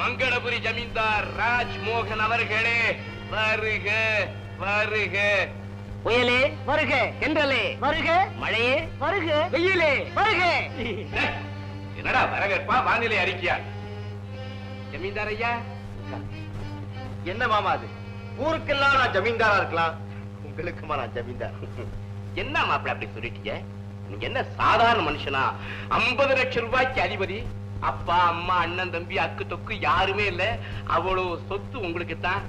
மங்களபுரி ஜமீன்தார் ராஜ் மோகன் அவர்களே வருக வருக. புயலே வருக தென்றலே வருக. மழையே வருக வெயிலே வருக. என்னடா வரவேற்பா வானிலை அறிக்கையா? ஜமீன்தார் ஐயா? என்ன மாமா அது? ஊருக்கெல்லாம் நான் ஜமீன்தாரா இருக்கலாம்? உங்களுக்குமா நான் ஜமீன்தார்? என்ன மாப்பிள்ள அப்படி சொல்லிட்டீங்க? நீங்க என்ன சாதாரண மனுஷனா? 50 லட்சம் ரூபாய்க்கு அதிபதி அப்பா அம்மா அண்ணன் தம்பி அக்கு தொக்கு யாருமே இல்ல. அவ்வளவு சொத்து உங்களுக்கு தான்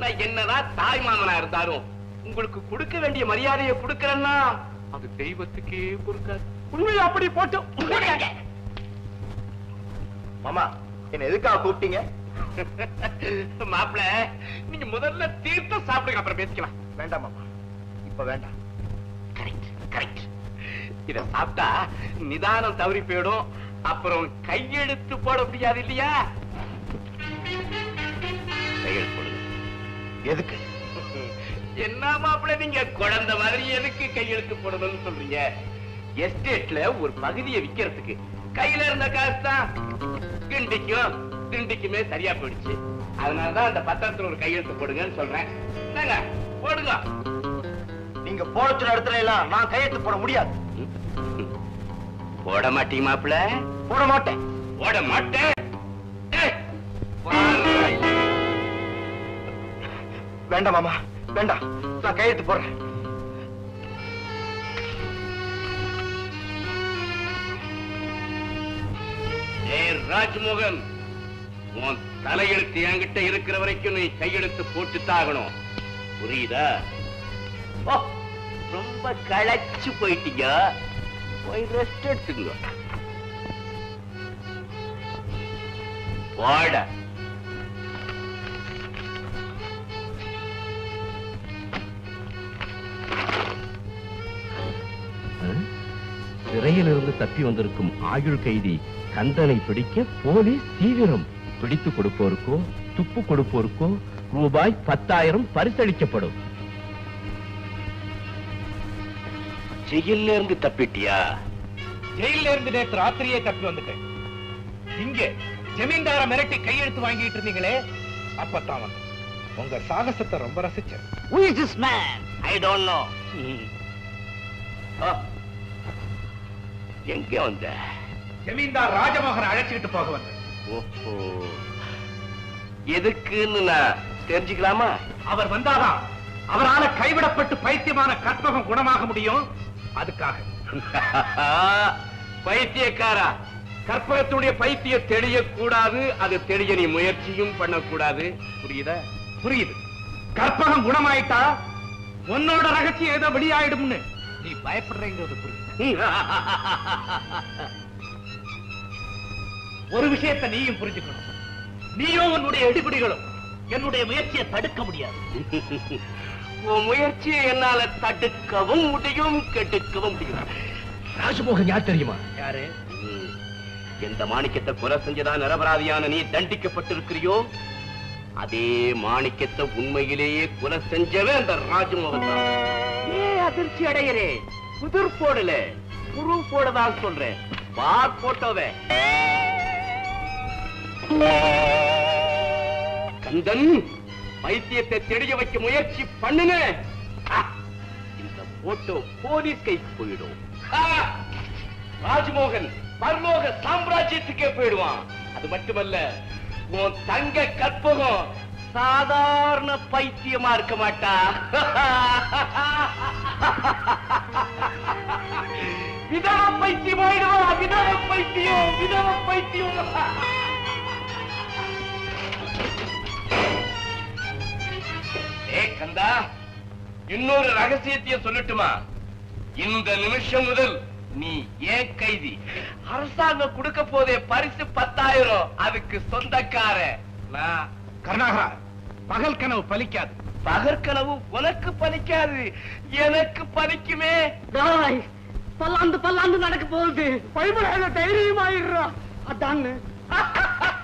நான் என்னதான் தாய் மாமனா இருந்தாலும் உங்களுக்கு கொடுக்க வேண்டிய மரியாதையை கொடுக்கறேன்னா அது தெய்வத்துக்கே பொறுக்காது. உண்மையை அப்படி போட்டு. மாமா என்ன எதுக்காக கூப்பிட்டீங்க? மாப்பிள நீங்க முதல்ல தீர்த்தம் சாப்பிடுங்க அப்புறம் பேசிக்கலாம். வேண்டாம் மாமா இப்ப வேண்டாம். கரெக்ட் கரெக்ட் இத சாப்பிட்டா நிதானம் தவறி போயிடும். அப்புறம் கையெழுத்து போட முடியாது இல்லையா? கையெழுத்து போடுங்க. எதுக்கு? என்ன மாப்பிள நீங்க குழந்தை மாதிரி எதுக்கு கையெழுத்து போடணும்னு சொல்றீங்க? எஸ்டேட்ல ஒரு பகுதியை விக்கிறதுக்கு கையில இருந்த காசு தான் கிண்டிக்கும் திண்டிக்குமே சரியா போயிடுச்சு. அதனாலதான் அந்த பத்திரத்துல ஒரு கையெழுத்து போடுங்கன்னு சொல்றேன். போடுங்க. நீங்க போட சொன்ன இடத்துல எல்லாம் நான் கையெழுத்து போட முடியாது. போட மாட்டீங்க மாப்பிள போட மாட்டேன் போட மாட்டேன். வேண்டாம் மாமா வேண்டாம். நான் கையெழுத்து போடுறேன். ராஜ்மோகன் உன் தலையெழுத்து என்கிட்ட இருக்கிற வரைக்கும் நீ கையெழுத்து போட்டுத்தான் ஆகணும் புரியுதா ரொம்ப களைச்சு போயிட்டீங்க. போய் ரெஸ்ட் எடுத்துக்கோ. போட சிறையிலிருந்து தப்பி வந்திருக்கும் ஆயுள் கைதி கந்தனை பிடிக்க போலீஸ் தீவிரம். பிடித்து கொடுப்போருக்கோ துப்பு கொடுப்போருக்கோ ரூபாய் பத்தாயிரம் பரிசளிக்கப்படும். ஜெயில இருந்து தப்பிட்டியா? ஜெயில இருந்து நேற்று ராத்திரியே தப்பி வந்துட்டேன். இங்க ஜமீன்தார மிரட்டி கையெழுத்து வாங்கிட்டு இருந்தீங்களே அப்பதான் வந்தேன். உங்க சாகசத்தை ரொம்ப ரசிச்சேன். Who is this man? I don't know எங்க வந்த? ஜமீன்தார் ராஜமோகன் அழைச்சிட்டு போக வந்தேன். ஓஹோ. எதுக்குன்னு நான் தெரிஞ்சுக்கலாமா? அவர் வந்தாதான் அவரால கைவிடப்பட்டு பைத்தியமான கற்பகம் குணமாக முடியும். அதுக்காக. பைத்தியக்காரா கற்பகத்துடைய பைத்திய தெளியக்கூடாது அது தெளிய நீ முயற்சியும் பண்ணக்கூடாது. புரியுதா? புரியுது. கற்பகம் குணமாயிட்டா உன்னோட ரகசியம் ஏதோ வெளியாயிடும்னு. நீ பயப்படுறேங்கிறது புரியுது. ஒரு விஷயத்தை நீயும் புரிஞ்சுக்கணும். நீயும் உன்னுடைய எடுபிடிகளும் என்னுடைய முயற்சியை தடுக்க முடியாது. உன் முயற்சியை என்னால தடுக்கவும் முடியும் கெடுக்கவும் முடியும். ராஜமோகன் யார் தெரியுமா? யாரு. எந்த மாணிக்கத்தை கொலை செஞ்சதான் நிரபராதியான நீ தண்டிக்கப்பட்டிருக்கிறியோ அதே மாணிக்கத்தை உண்மையிலேயே கொலை செஞ்சவன் அந்த ராஜமோகன் தான். ஏ அதிர்ச்சி அடைகிறே புதிர் போடல. புரு போடதான் சொல்றேன். பார் போட்டோவே. கந்தன் பைத்தியத்தை தெரிய வைக்க முயற்சி பண்ணுங்க. இந்த போட்டோ போலீஸ் கைக்கு போயிடும். ராஜ்மோகன் பரலோக சாம்ராஜ்யத்துக்கே போயிடுவான். அது மட்டுமல்ல உன் தங்க கற்பகம் சாதாரண பைத்தியமா இருக்க மாட்டா. விதவ பைத்தியம் ஆயிடுவா விதவ பைத்தியம் விதவ பைத்தியம். கந்தா இன்னொரு ரகசியத்தையும் சொல்லட்டுமா? இந்த நிமிஷம் முதல் நீ ஏன் கைதி? அரசாங்கம் கொடுக்க போதே பரிசு பத்தாயிரம். அதுக்கு சொந்தக்கார. கருணாகரா பகல் கனவு பலிக்காது. பகற்கனவு உனக்கு பலிக்காது எனக்கு பலிக்குமே. பல்லாந்து பல்லாந்து நடக்க போகுது. பயப்படாத தைரியமாயிடுறா. அதான்னு.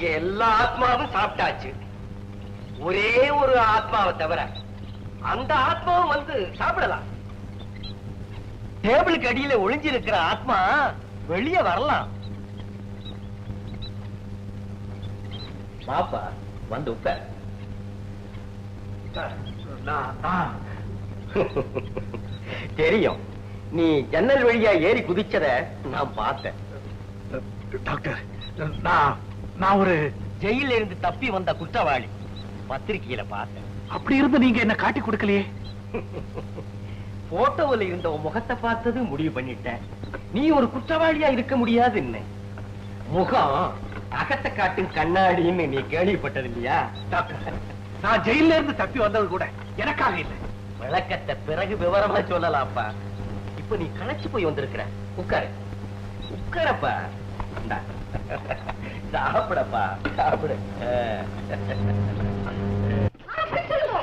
இங்க எல்லா ஆத்மாவும் சாப்பிட்டாச்சு. ஒரே ஒரு ஆத்மாவை தவிர அந்த ஆத்மாவும் வந்து சாப்பிடலாம். டேபிளுக்கு அடியில ஒளிஞ்சிருக்கிற ஆத்மா வெளியே வரலாம். பாப்பா வந்து உட்கார். தெரியும். நீ ஜன்னல் வழியா ஏறி குதிச்சத நான் பார்த்தேன். டாக்டர் நான் நான் ஒரு ஜெயில இருந்து தப்பி வந்த குற்றவாளி. பத்திரிகையில பார்த்தேன். அப்படி இருந்து நீங்க என்ன காட்டி கொடுக்கலையே? போட்டோவில் இருந்த உன் முகத்தை பார்த்தது முடிவு பண்ணிட்டேன். நீ ஒரு குற்றவாளியா இருக்க முடியாதுன்னு முகம் அகத்தை காட்டும் கண்ணாடின்னு நீ கேள்விப்பட்டது இல்லையா? நான் ஜெயில இருந்து தப்பி வந்தது கூட எனக்காக இல்லை. விளக்கத்தை பிறகு விவரமா சொல்லலாம்ப்பா. இப்ப நீ களைச்சு போய் வந்திருக்கிற. உட்காரு. உட்காரப்பா. சாப்பிடப்பா சாப்பிடு.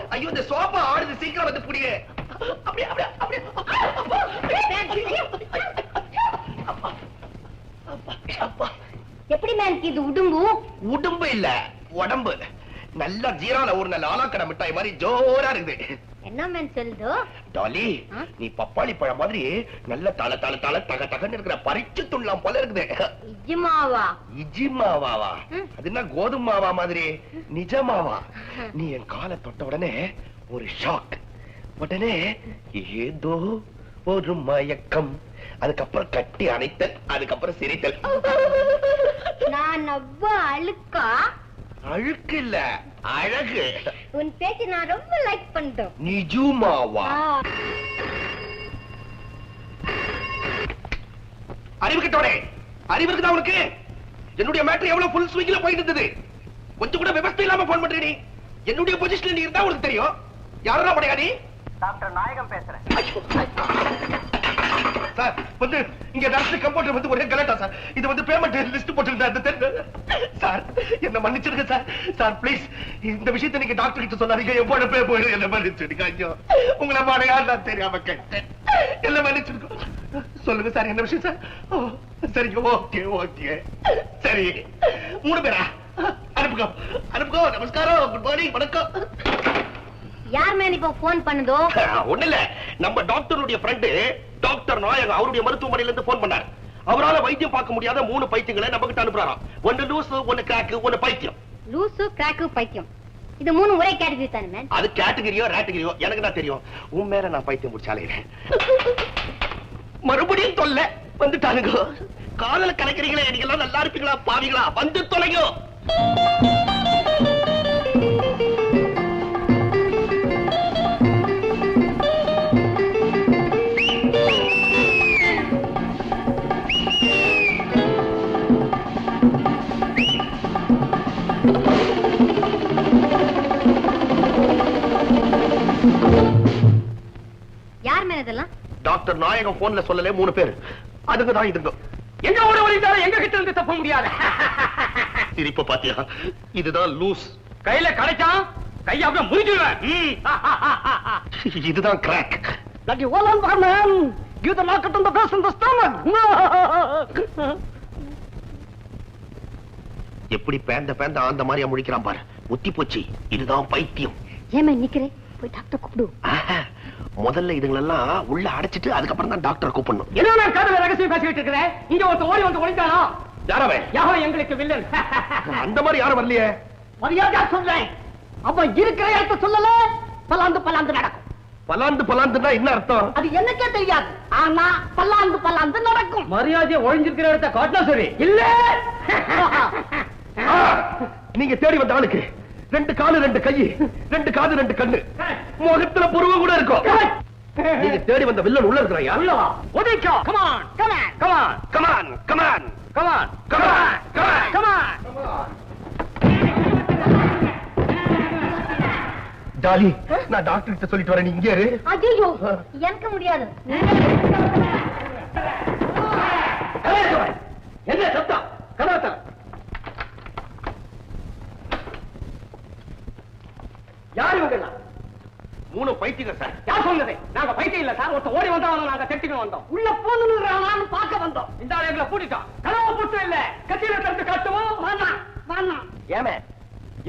ஐயோ இந்த சோபா ஆடுது சீக்கிரம் வந்து புடிங்க அப்படியே அப்படியே அப்படியே அப்பா. அப்பா. அப்பா. எப்படி இது உடும்பு உடம்பு இல்ல உடம்பு நல்ல ஜீரால ஒரு நல்ல ஆலாக்கடை மிட்டாய் மாதிரி ஜோரா இருக்குது என்ன மேம் சொல்லுதோ? டாலி? நீ பப்பாளி பழம் மாதிரி நல்ல தல தல தல தக தகன்னு இருக்கிற பறிச்சு துள்ளலாம் போல இருக்குது. இஜ்மாவா? இஜிமாவாவா. அது என்ன கோதுமை மாவா மாதிரி நிஜமாவா? நீ என் காலை தொட்ட உடனே ஒரு ஷாக் உடனே ஏதோ ஒரு மயக்கம். அதுக்கப்புறம் கட்டி அணைத்தல் அதுக்கப்புறம் சிரித்தல். நான் அவ்வளோ அழுக்கா? அழுக்கு இல்ல அழகு. உன் பேச்சு நான் ரொம்ப லைக் பண்றேன். நிஜுமாவா. அறிவு கிட்டோடே அறிவு இருக்குதா உனக்கு? என்னுடைய மேட்டர் எவ்வளவு ஃபுல் ஸ்விங்ல போயிட்டு இருந்தது? கொஞ்சம் கூட விவசாயம் இல்லாம போன் பண்ற நீ. என்னுடைய பொசிஷன்ல நீ இருந்தா உனக்கு தெரியும். யாரா படையா நீ? டாக்டர் நாயகம் பேசுறேன். சார் வந்து இங்க டாக்டர் கம்பவுண்டர் வந்து ஒரே கலாட்டா சார். இது வந்து பேமெண்ட் லிஸ்ட் போட்டுருந்தா அந்த தெரு சார் என்ன மன்னிச்சிருங்க சார். சார் ப்ளீஸ் இந்த விஷயத்தை நீங்க டாக்டர் கிட்ட சொல்லாதீங்க. என் பொழப்பே போயிடும். என்ன மன்னிச்சிடுங்க ஐயோ. உங்களை மாடையா நான் தெரியாம கேட்டேன். என்ன மன்னிச்சிருக்கோம் சொல்லுங்க சார் என்ன விஷயம் சார்? சரிங்க ஓகே ஓகே. சரி மூணு பேரா? அனுப்புங்க. அனுப்புங்க நமஸ்காரம். குட் மார்னிங் வணக்கம். யார் மேம் இப்போ போன் பண்ணுதோ? ஒண்ணு இல்ல நம்ம டாக்டருடைய ஃப்ரெண்டு டாக்டர் நாயகம் அவருடைய மருத்துவமனையில இருந்து போன் பண்ணார். அவரால வைத்தியம் பார்க்க முடியாத மூணு பைத்தியங்களை நம்ம கிட்ட அனுப்புறாராம். ஒன்னு லூஸ் ஒன்னு கிராக்கு ஒன்னு பைத்தியம். லூசு கிராக்கு பைத்தியம். இது மூணு ஒரே கேட்டகரி தானே அது கேட்டகிரியோ ரேட்டகிரியோ எனக்கு தான் தெரியும். உன் மேல நான் பைத்தியம் முடிச்சாலே மறுபடியும் தொல்ல வந்துட்டானுங்க. காதல கலைக்கிறீங்களே நீங்க எல்லாம் நல்லா இருப்பீங்களா பாவீங்களா வந்து தொலைங்க. நாயகம் போன்ல சொல்லல மூணு பேர். அதுக்கு தான் இதுங்க எங்க ஓட வழிந்தாலும் எங்க கிட்ட இருந்து தப்ப முடியாது. சிரிப்ப பாத்தியா? இதுதான் லூஸ் கையில கிடைச்சான் கைய அப்படியே முறிஞ்சிடுவேன் இதுதான் crack Like you all man. Give the locket on the breast and the stomach. எப்படி பேந்த பேந்த ஆந்த மாதிரியா முழிக்கிறான் பாரு. முத்தி போச்சு. இதுதான் பைத்தியம். ஏமா நிக்கிறேன் போய் டாக்டர் கூப்பிடு. முதல்ல இதுங்களெல்லாம் உள்ள அடைச்சிட்டு அதுக்கப்புறம் தான் டாக்டரை கூப்பிடணும். என்ன நான் காதல ரகசியம் பேசிக்கிட்டு இருக்கிறேன்? இங்க ஒருத்த ஓடி வந்து ஒளிந்தானா யாரவே யாரோ எங்களுக்கு வில்லன். அந்த மாதிரி யாரும் வரலையே. மரியாதையா சொல்றேன். அவன் இருக்கிற இடத்த சொல்லல பல்லாந்து பல்லாந்து நடக்கும். பலாந்து பலாந்துன்னா என்ன அர்த்தம்? அது எனக்கே தெரியாது. ஆனா பல்லாந்து பல்லாந்து நடக்கும். மரியாதையை ஒழிஞ்சிருக்கிற இடத்த காட்டினா சரி. இல்ல. நீங்க தேடி வந்த ஆளுக்கு. ரெண்டு காலு ரெண்டு கை ரெண்டு காது ரெண்டு கண்ணு. முகத்துல புருவம் கூட இருக்கும் நீங்க தேடி வந்த வில்லன் உள்ள இருக்கிறாயா உள்ளவா உதைக்கோ. Come on come on come on come on come on come on come on come on come on Dolly நான் டாக்டர் கிட்ட சொல்லிட்டு வரேன். நீ இங்கே இரு. ஐயோ எனக்கு முடியாது என்ன சத்தம் கதாத்தம் யார் இவங்க மூணு பைத்தியங்க சார் யார் சொன்னது நாங்க பைத்தியம் இல்ல சார் ஒருத்த ஓடி வந்தோம். உள்ள போன்னு பார்க்க வந்தோம். இந்த ஆளு எங்களை பூட்டிட்டோம் கனவு புட்டு இல்ல. கத்தியில திறந்து காட்டுவோம். வேணாம் வேணாம் ஏமே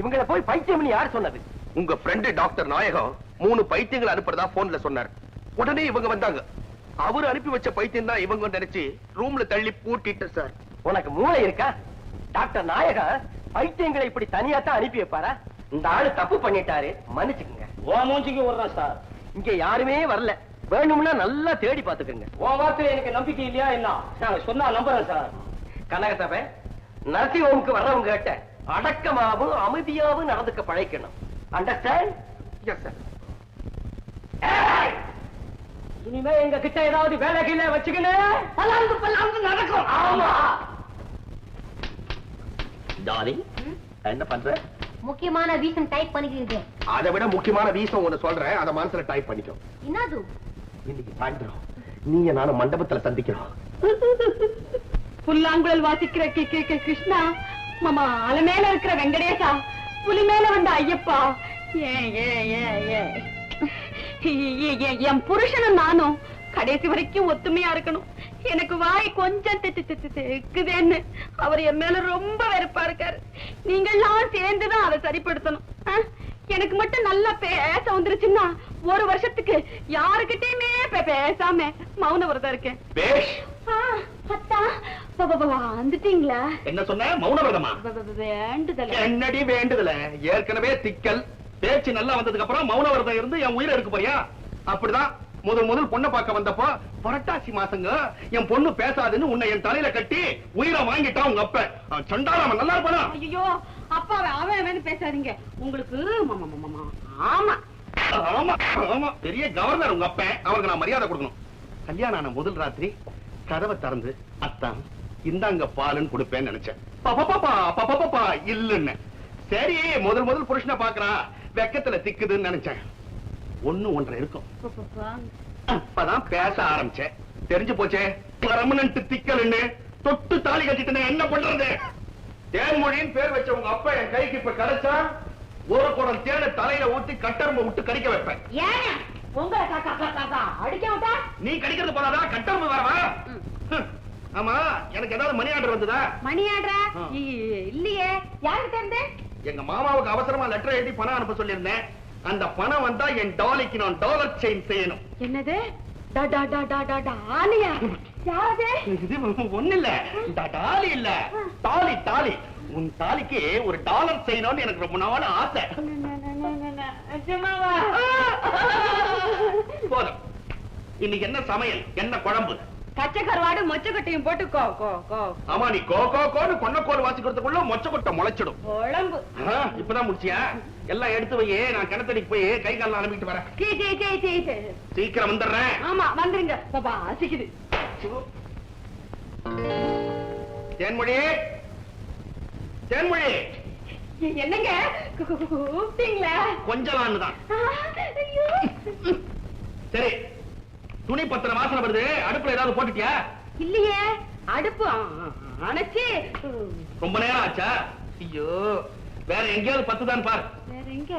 இவங்கள போய் பைத்தியம்னு யார் சொன்னது? உங்க ஃப்ரெண்டு டாக்டர் நாயகம் மூணு பைத்தியங்களை அனுப்புறதா போன்ல சொன்னார். உடனே இவங்க வந்தாங்க. அவரு அனுப்பி வச்ச பைத்தியம் தான் இவங்க நினைச்சு ரூம்ல தள்ளி பூட்டிட்டு சார். உனக்கு மூளை இருக்கா? டாக்டர் நாயகா பைத்தியங்களை இப்படி தனியா தான் அனுப்பி வைப்பாரா? இந்த ஆளு தப்பு பண்ணிட்டாரு. மன்னிச்சுக்குங்க. ஓ மூஞ்சிக்கு விடுறேன் சார். இங்க யாருமே வரல. வேணும்னா நல்லா தேடி பாத்துக்கங்க ஓ வார்த்தையில எனக்கு நம்பிக்கை இல்லையா என்ன? நான் சொன்னா நம்புறேன் சார். கனகசபை நர்சிங் ஹோமுக்கு வர்றவங்க கிட்ட அடக்கமாவும் அமைதியாவும் நடந்துக்க பழைக்கணும் அண்டர்ஸ்டாண்ட் எஸ் சார் இனிமே எங்க கிட்ட ஏதாவது வேலை கீழே வச்சுக்கணும் பல்லாந்து பல்லாந்து நடக்கும். ஆமா. என்ன பண்ற? முக்கியமான ரீசன் டைப் பண்ணிக்கிட்டு அதை விட முக்கியமான ரீசன் ஒண்ணு சொல்றேன். அதை மனசுல டைப் பண்ணிக்கோ. என்னது? இன்னைக்கு சாயந்தரம். நீங்க நானும் மண்டபத்துல சந்திக்கிறோம். புல்லாங்குழல் வாசிக்கிற கிருஷ்ணா மாமா அலை மேல இருக்கிற வெங்கடேசா புலி மேல வந்த ஐயப்பா. என் புருஷனும் நானும் கடைசி வரைக்கும் ஒத்துமையா இருக்கணும். எனக்கு வாய் கொஞ்சம் தெ- தெக்குதேன்னு அவர் என் மேல ரொம்ப வெறுப்பா இருக்காரு. நீங்கெல்லாம் சேர்ந்துதான் அதை சரிப்படுத்தணும். ஆ? எனக்கு மட்டும் நல்லா பேச வந்துருச்சுன்னா ஒரு வருஷத்துக்கு யாருக்கிட்டயுமே பேசாம மௌன விரதம் இருக்கேன். பேஷ்! வந்துட்டீங்களா? என்ன சொன்ன? ப- வேண்டுதல். என்னடி வேண்டுதல? ஏற்கனவே திக்கல். பேச்சு நல்லா வந்ததுக்கு அப்புறம் மௌன விரதம் இருந்து என் உயிரை எடுக்க போறியா? அப்படிதான். முதல் முதல் பொண்ணை பார்க்க வந்தப்போ புரட்டாசி மாசங்க என் பொண்ணு பேசாதுன்னு உன்னை என் தலையில கட்டி உயிரை வாங்கிட்டான் உங்க அப்ப. சண்டாளம் நல்லா இருப்பானா? ஐயோ அப்பா அவன் அவன் பேசாதீங்க. உங்களுக்கு ஆமா. ஆமா ஆமா. பெரிய கவர்னர் உங்க அப்பன். அவருக்கு நான் மரியாதை கொடுக்கணும். கல்யாணம் ஆன முதல் ராத்திரி கதவை திறந்து அத்தான் இந்தாங்க பாலுன்னு கொடுப்பேன்னு நினைச்சேன். பாப்பா பாப்பா பாப்பா பாப்பா இல்லன்னு. சரி முதல் முதல் புருஷனை பாக்குறான் வெக்கத்துல திக்குதுன்னு நினைச்சேன். ஒண்ணு ஒன்றரை இருக்கும். அப்பதான் பேச ஆரம்பிச்சேன். தெரிஞ்சு போச்சே. பர்மனன்ட் திக்கல்னு. தொட்டு தாலி கட்டிட்டு என்ன பண்றது? தேன்மொழின்னு பேர் வச்ச உங்க அப்பா என் கைக்கு இப்ப கிடைச்சா ஒரு குடம் தேனை தலையில ஊத்தி கட்டரும்ப விட்டு கடிக்க வைப்பேன். ஏன் உங்களை காக்கா காக்கா காக்கா அடிக்க விட்டா நீ கடிக்கிறது போதாதா? கட்டரும்பு வரவா. ஆமா எனக்கு ஏதாவது மணி ஆர்டர் வந்ததா? மணி ஆடுறா ஆ. இ- இல்லையே. யாருக்கு இருந்து? எங்க மாமாவுக்கு அவசரமா லெட்டர் எழுதி பணம் அனுப்ப சொல்லியிருந்தேன். அந்த பணம் வந்தா என் டாலிக்கு நான் டாலர் செயின் செய்யணும். என்னது? டா டா டா டா டா டா ஆலியா. யாரது? இது ஒண்ணு இல்ல டாலி இல்ல. Dolly Dolly. உன் தாலிக்கு ஒரு டாலர் செய்யணும்னு எனக்கு ரொம்ப நாள் ஆசை? போதும். இன்னைக்கு என்ன சமையல்? என்ன குழம்பு? பச்சை கருவாடு மொச்சக்கட்டையும் போட்டு கோ கோ கோ. ஆமா நீ கோ கோ கோன்னு கொன்னக்கோல் வாசிக்கிறதுக்குள்ள மொச்ச கொட்டை முளைச்சிடும் குழம்பு இப்பதான் முடிச்சியா? எல்லாம் எடுத்து வையே நான் கிணத்தடிக்கு போய் கை காலம் அனுப்பிட்டு வரேன். சீக்கிரம் வந்துடுறேன். ஆமா வந்துருங்க. பாப்பா அசிக்குது. தேன்மொழி. தேன்மொழி. என்னங்க? கூப்பிட்டீங்களா? கொஞ்சலான்னு தான். சரி துணி பத்திர வாசனை வருது. அடுப்புல ஏதாவது போட்டுட்டியா? இல்லையே அடுப்பு அணைச்சு. ரொம்ப நேரம் ஆச்சா? ஐயோ வேற எங்கேயாவது பத்து தான் பாரு. வேற எங்க?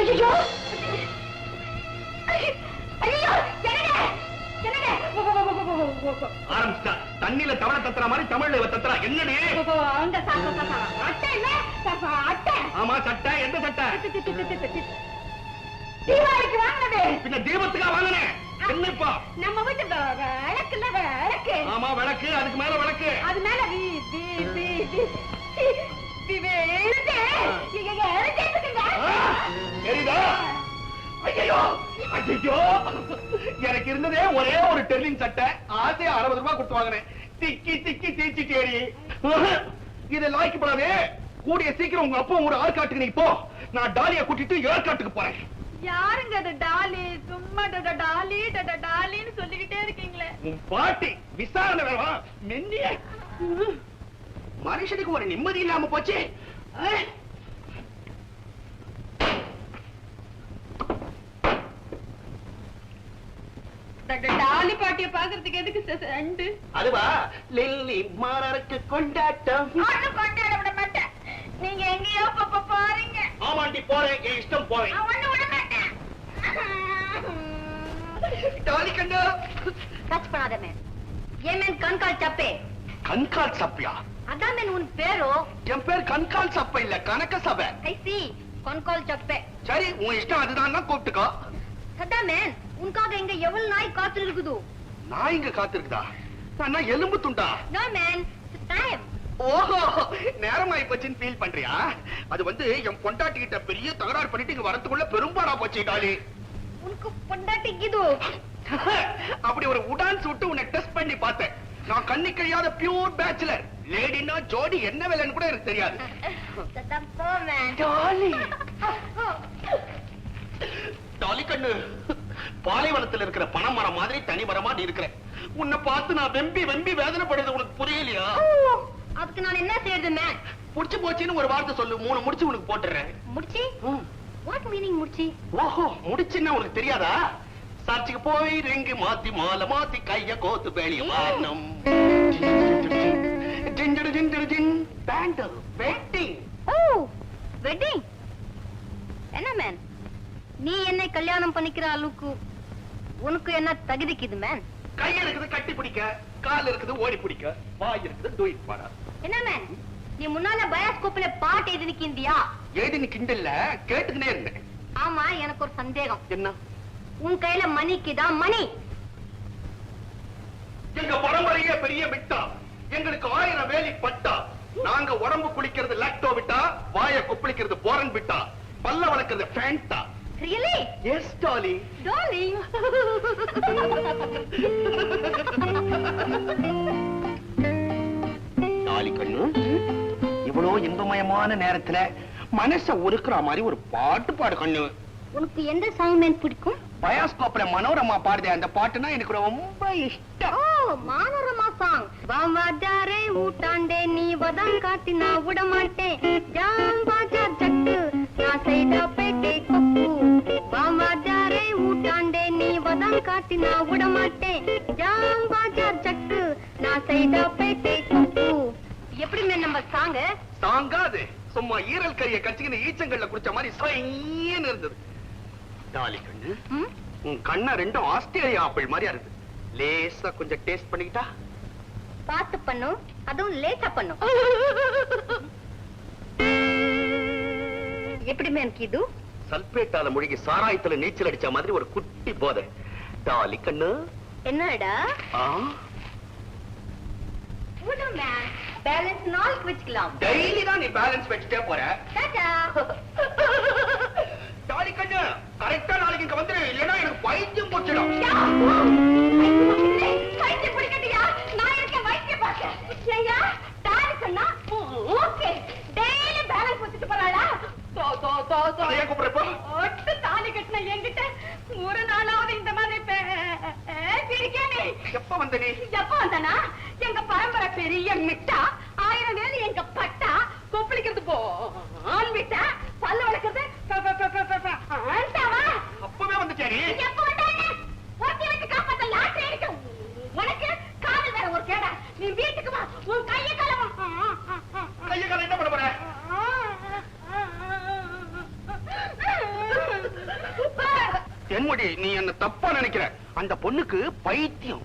ஐயோ. ஆரம்பிச்சிட்டா. தண்ணியில தவளை தத்துற மாதிரி தமிழ்ல இவ தத்துறா. என்னடி? ஆமா சட்டை. எந்த சட்டை. தீபாவளிக்கு வாங்கினது. பின்ன தீபத்துக்கா வாங்கினேன் என்ன இப்போ நம்ம வீட்டு விளக்குல விளக்கு ஆமா விளக்கு. அதுக்கு மேல விளக்கு. அது மேல தெரியுதா? ஐயோ ஐயோ எனக்கு இருந்ததே ஒரே ஒரு டெர்லிங் சட்டை. ஆசையா அறுபது ரூபாய் கொடுத்து வாங்கினேன். திக்கி திக்கி தீச்சி தேடி இதை லாய்க்கப்படாதே கூடிய சீக்கிரம் உங்க அப்பா ஒரு ஆற்காட்டுக்கு நீ போ. நான் டாலிய கூட்டிட்டு ஏற்காட்டுக்கு போறேன். யாருங்க அது டாலி? சும்மா டட டாலி டட டாலின்னு சொல்லிக்கிட்டே இருக்கீங்களே. உன் பாட்டி விசாரணை வேணா மென்னிய. மனுஷனுக்கு ஒரு நிம்மதி இல்லாம போச்சு ஆ? டட டாலி பாட்டிய பாக்குறதுக்கு எதுக்கு ரெண்டு அதுவா? லில்லி மாறருக்கு கொண்டாட்டம். கொண்டாட விட மாட்டேன். நீங்க எங்கேயோ பாப்ப பாருங்க ஆமாண்டி போறேன். என் இஷ்டம் போறேன். நான் ஒண்ணும் விட மாட்டேன். டாலி கண்டா டச் பண்ணாத மேன் ஏன் மேன் கண்கால் சப்பே. கண்கால் சப்பையா? அதான் மேன் உன் பேரோ? என் பேர் கண்கால் சப்பை இல்ல கணக்க சபை. ஐ சி கண்கால் சப்பே. சரி உன் இஷ்டம் அதுதான் கூப்பிட்டுக்கோ. சதா மேன் உனக்காக இங்க எவ்வளவு நாய் காத்து இருக்குது நான் இங்க காத்திருக்குதா? நான் எலும்பு துண்டா? நோ மேன் டைம் ஓஹோ நேரமாயி போச்சுன்னு ஃபீல் பண்றியா? அது வந்து என் பொண்டாட்டி கிட்ட பெரிய தகராறு பண்ணிட்டு இங்க வரதுக்குள்ள பெரும்பாடா போச்சு டாலி. உனக்கு பொண்டாட்டிக்குது அப்படி ஒரு உடான் சுட்டு உன்னை டெஸ்ட் பண்ணி பார்த்தேன். நான் கண்ணி கழியாத பியூர் பேச்சுலர் லேடினா ஜோடி என்ன வேலைன்னு கூட எனக்கு தெரியாது. டாலி. டாலி கண்ணு. பாலைவனத்துல இருக்கிற பனைமரம் மாதிரி தனி மரமா நீ இருக்கிற. உன்னை பார்த்து நான் வெம்பி வெம்பி வேதனைப்படுறது உனக்கு புரியலையா? அதுக்கு நான் என்ன செய்யறது புடிச்சு போச்சுன்னு ஒரு வார்த்தை சொல்லு. மூணு முடிச்சு உனக்கு போட்டுறேன். முடிச்சி? வாட் மீனிங் முடிச்சி? ஓஹோ முடிச்சுன்னா உனக்கு தெரியாதா? சர்ச்சுக்கு போய் ரிங்கு மாத்தி மாலை மாத்தி கைய கோத்து வெளிய வாரணம் ஜிஞ்சடு ஜிஞ்சடு ஜின் பேண்டல் வெட்டிங் ஓ வெட்டிங் என்ன மேன் நீ என்னை கல்யாணம் பண்ணிக்கிற அளவுக்கு உனக்கு என்ன தகுதிக்குது மேன் கை இருக்குது கட்டி பிடிக்க கால் இருக்குது ஓடி பிடிக்க வாய் இருக்குது டூயிட் பாடா. என்ன மேன் நீ முன்னால பயாஸ்கோப்ல பாட்டு எழுதி நிக்கிந்தியா? ஏடி நீ கிண்டல்ல கேட்டுக்கினே இருந்தேன். ஆமா எனக்கு ஒரு சந்தேகம். என்ன? உன் கையில மணிக்குதான் மணி எங்க பரம்பரையே பெரிய விட்டா எங்களுக்கு ஆயிரம் வேலி பட்டா. நாங்க உடம்பு குளிக்கிறது லாக்டோ விட்டா வாய கொப்பளிக்கிறது போரன் விட்டா. பல்ல வளர்க்கறது Fanta really yes Dolly darling Dolly கண்ணு இவ்வளவு இன்பமயமான நேரத்துல மனச உருக்குற மாதிரி ஒரு பாட்டு பாடு கண்ணு. உனக்கு எந்த சாங் மேன் பிடிக்கும்? பயாஸ்கோப்ல மனோரமா பாடுதே அந்த பாட்டுனா எனக்கு ரொம்ப இஷ்டம். ஓ மானரமா சாங் பாவாஜாரே ஊட்டாண்டே நீ வதம் காட்டி நான் விட மாட்டேன் ஜாம் ஜட்டு நான் சைடா பேட்டே கொப்பு பாவாஜாரே ஊட்டாண்டே நீ வதம் காட்டி நான் விட மாட்டேன் ஜாம் பாஜார் ஜட்டு நான் சைடா பேட்டே கொப்பு எப்படி மேன் நம்ம சாங் தாங்காது. சும்மா ஈரல் கறிய கச்சிக்கின ஈச்சங்கள்ல குடிச்ச மாதிரி சொயின்னு இருந்தது. டாலி கண்ணு உன் கண்ண ரெண்டும் ஆஸ்திரேலியா ஆப்பிள் மாதிரியா இருக்கு லேசா கொஞ்சம் டேஸ்ட் பண்ணிக்கிட்டா? பார்த்து பண்ணும். அதுவும் லேட்டா பண்ணும். எப்படி மேன் இது சல்பேட்டால முழுகி சாராயத்துல நீச்சல் அடிச்ச மாதிரி ஒரு குட்டி போதை. டாலி கண்ணு. என்னடா? பேலன்ஸ் நாளைக்கு வச்சுக்கலாம். டெய்லி தான் நீ பேலன்ஸ் வச்சுட்டே போற. டாலி கண்ணு கரெக்டா நாளைக்கு இங்க வந்துரு. இல்லைன்னா எனக்கு பைத்தியம் போச்சிடும். வைத்தியம் பிடிக்கட்டியா? நான் இருக்க வைத்தியம் பார்க்க. ஐயா தாடி சொன்னா ஓகே டெய்லி பேலன்ஸ் வச்சுட்டு போறாளா தோ தோ தோ தோ. அதை ஏன் கூப்பிடுறப்போ? ஒட்டு தாலி கட்டின என்கிட்ட ஒரு நாளாவது இந்த மாதிரி எப்ப வந்த நீ? எப்ப வந்தானா? எங்க பரம்பரை பெரிய மிட்டா ஆயிரம் வேலி எங்க பட்டா கொப்பளிக்கிறது போ விட்டா பல்ல வளர்க்கறது ப- ப- ப- ப- ப- ப- ஆண்டாவா அப்பவே வந்துட்டே நீ எப்ப வந்தானே ஒருத்தி வச்சு காப்பாத்த லாட்டரி அடிக்க தென்மொழி நீ என்ன தப்பா நினைக்கிற அந்த பொண்ணுக்கு பைத்தியம்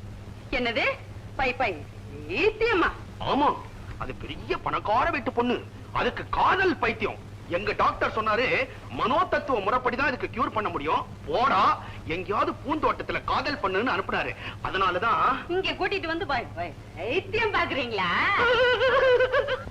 என்னது? By by. ஈத்தியம்மா ஆமா. அது பெரிய பணக்கார வீட்டு பொண்ணு. அதுக்கு காதல் பைத்தியம். எங்க டாக்டர் சொன்னாரு மனோ தத்துவ முறைப்படிதான் இதுக்கு கியூர் பண்ண முடியும். போடா. எங்கேயாவது பூந்தோட்டத்துல காதல் பண்ணுன்னு அனுப்புனாரு. அதனாலதான் இங்க கூட்டிட்டு வந்து பை பை. ஈத்தியம் பாக்குறீங்களா?